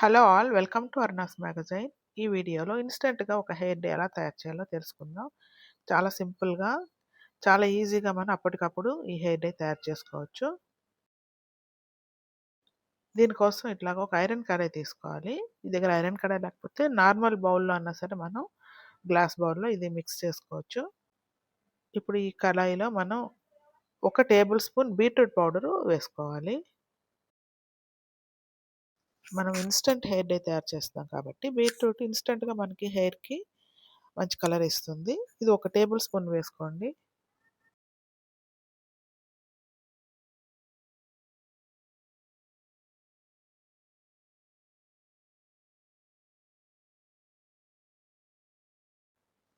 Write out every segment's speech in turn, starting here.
Hello all welcome to Arnas magazine. ఈ వీడియోలో ఇన్స్టెంట్గా ఒక హెయిర్ డే ఎలా తయారు చేయాలో తెలుసుకుందాం. చాలా సింపుల్గా చాలా ఈజీగా మనం అప్పటికప్పుడు ఈ హెయిర్ డే తయారు చేసుకోవచ్చు. దీనికోసం ఇట్లాగ ఒక ఐరన్ కడాయి తీసుకోవాలి. ఈ దగ్గర ఐరన్ కడాయి లేకపోతే నార్మల్ బౌల్లో అన్నా సరే మనం గ్లాస్ బౌల్లో ఇది మిక్స్ చేసుకోవచ్చు. ఇప్పుడు ఈ కళాయిలో మనం ఒక టేబుల్ స్పూన్ బీట్రూట్ పౌడరు వేసుకోవాలి. మనం ఇన్స్టంట్ హెయిర్ డే తయారు చేస్తాం కాబట్టి బీట్రూట్ ఇన్స్టంట్గా మనకి హెయిర్కి మంచి కలర్ ఇస్తుంది. ఇది ఒక టేబుల్ స్పూన్ వేసుకోండి.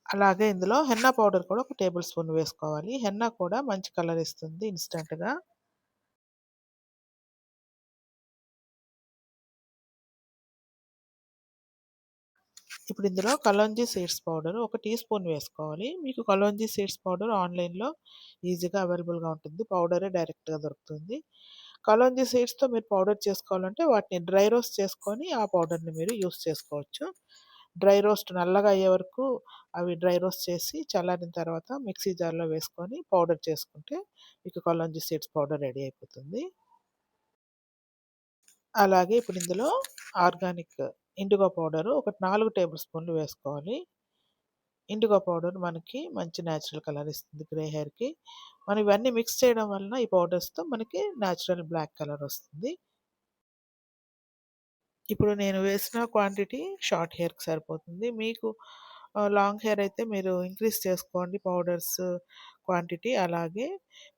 అలాగే ఇందులో హెన్నా పౌడర్ కూడా ఒక టేబుల్ స్పూన్ వేసుకోవాలి. హెన్నా కూడా మంచి కలర్ ఇస్తుంది ఇన్స్టెంట్గా ఇప్పుడు ఇందులో కలోంజీ సీడ్స్ పౌడర్ ఒక టీ స్పూన్ వేసుకోవాలి. మీకు కలోంజీ సీడ్స్ పౌడర్ ఆన్లైన్లో ఈజీగా అవైలబుల్గా ఉంటుంది. పౌడరే డైరెక్ట్గా దొరుకుతుంది. కలోంజీ సీడ్స్తో మీరు పౌడర్ చేసుకోవాలంటే వాటిని డ్రై రోస్ట్ చేసుకొని ఆ పౌడర్ని మీరు యూస్ చేసుకోవచ్చు. డ్రై రోస్ట్ నల్లగా అయ్యే వరకు అవి డ్రై రోస్ట్ చేసి చల్లారిన తర్వాత మిక్సీ జార్లో వేసుకొని పౌడర్ చేసుకుంటే మీకు కలోంజీ సీడ్స్ పౌడర్ రెడీ అయిపోతుంది. అలాగే ఇప్పుడు ఇందులో ఆర్గానిక్ ఇండిగో పౌడరు ఒక నాలుగు టేబుల్ స్పూన్లు వేసుకోవాలి. ఇండిగో పౌడర్ మనకి మంచి న్యాచురల్ కలర్ ఇస్తుంది గ్రే హెయిర్కి. మనం ఇవన్నీ మిక్స్ చేయడం వలన ఈ పౌడర్స్తో మనకి న్యాచురల్ బ్లాక్ కలర్ వస్తుంది. ఇప్పుడు నేను వేసిన క్వాంటిటీ షార్ట్ హెయిర్కి సరిపోతుంది. మీకు లాంగ్ హెయిర్ అయితే మీరు ఇంక్రీజ్ చేసుకోండి పౌడర్స్ క్వాంటిటీ అలాగే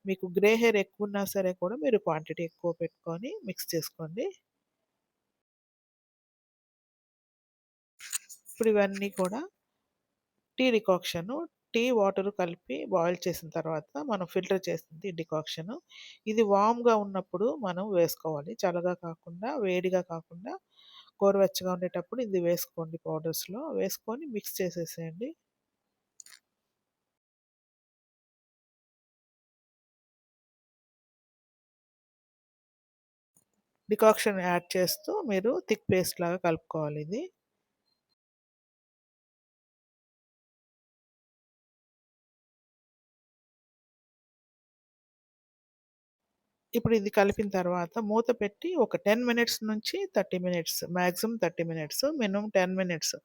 మీకు గ్రే హెయిర్ ఎక్కువ ఉన్నా సరే కూడా మీరు క్వాంటిటీ ఎక్కువ పెట్టుకొని మిక్స్ చేసుకోండి. ఇప్పుడు ఇవన్నీ కూడా టీ డికాక్షను టీ వాటర్ కలిపి బాయిల్ చేసిన తర్వాత మనం ఫిల్టర్ చేసింది డికాక్షను ఇది వామ్గా ఉన్నప్పుడు మనం వేసుకోవాలి. చల్లగా కాకుండా వేడిగా కాకుండా గోరువెచ్చగా ఉండేటప్పుడు ఇది వేసుకోండి పౌడర్స్లో. వేసుకొని మిక్స్ చేసేసేయండి. డికాక్షన్ యాడ్ చేస్తూ మీరు థిక్ పేస్ట్ లాగా కలుపుకోవాలి ఇది. ఇప్పుడు ఇది కలిపిన తర్వాత మూత పెట్టి ఒక టెన్ మినిట్స్ నుంచి thirty minutes maximum thirty minutes minimum ten minutes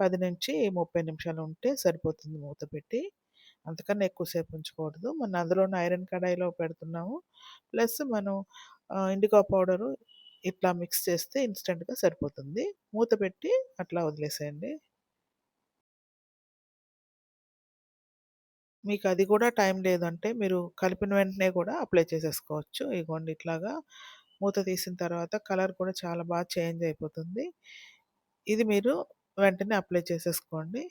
పది నుంచి ముప్పై నిమిషాలు ఉంటే సరిపోతుంది మూత పెట్టి. అంతకన్నా ఎక్కువసేపు ఉంచకూడదు. మనం అందులోనే ఐరన్ కడాయిలో పెడుతున్నాము. ప్లస్ మనం ఇండికా పౌడరు ఇట్లా మిక్స్ చేస్తే ఇన్స్టెంట్గా సరిపోతుంది. మూత పెట్టి అట్లా వదిలేసేయండి. మీకు అది కూడా టైం లేదంటే మీరు కలిపిన వెంటనే కూడా అప్లై చేసేసుకోవచ్చు. ఇగోండి ఇట్లాగా మూత తీసిన తర్వాత కలర్ కూడా చాలా బాగా చేంజ్ అయిపోతుంది. ఇది మీరు వెంటనే అప్లై చేసేసుకోండి.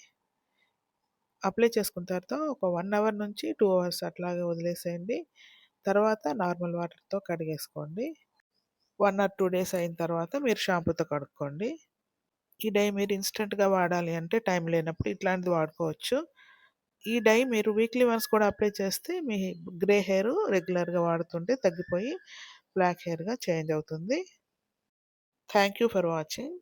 అప్లై చేసుకున్న తర్వాత ఒక వన్ అవర్ నుంచి టూ అవర్స్ అట్లాగే వదిలేసేయండి. తర్వాత నార్మల్ వాటర్తో కడిగేసుకోండి. వన్ ఆర్ టూ డేస్ అయిన తర్వాత మీరు షాంపూతో కడుక్కోండి. ఈ డై మీరు ఇన్స్టెంట్గా వాడాలి అంటే టైం లేనప్పుడు ఇట్లాంటిది వాడుకోవచ్చు. ఈ డై మీరు వీక్లీ వన్స్ కూడా అప్లై చేస్తే మీ గ్రే హెయిర్ రెగ్యులర్గా వాడుతుంటే తగ్గిపోయి బ్లాక్ హెయిర్గా చేంజ్ అవుతుంది. Thank you for watching.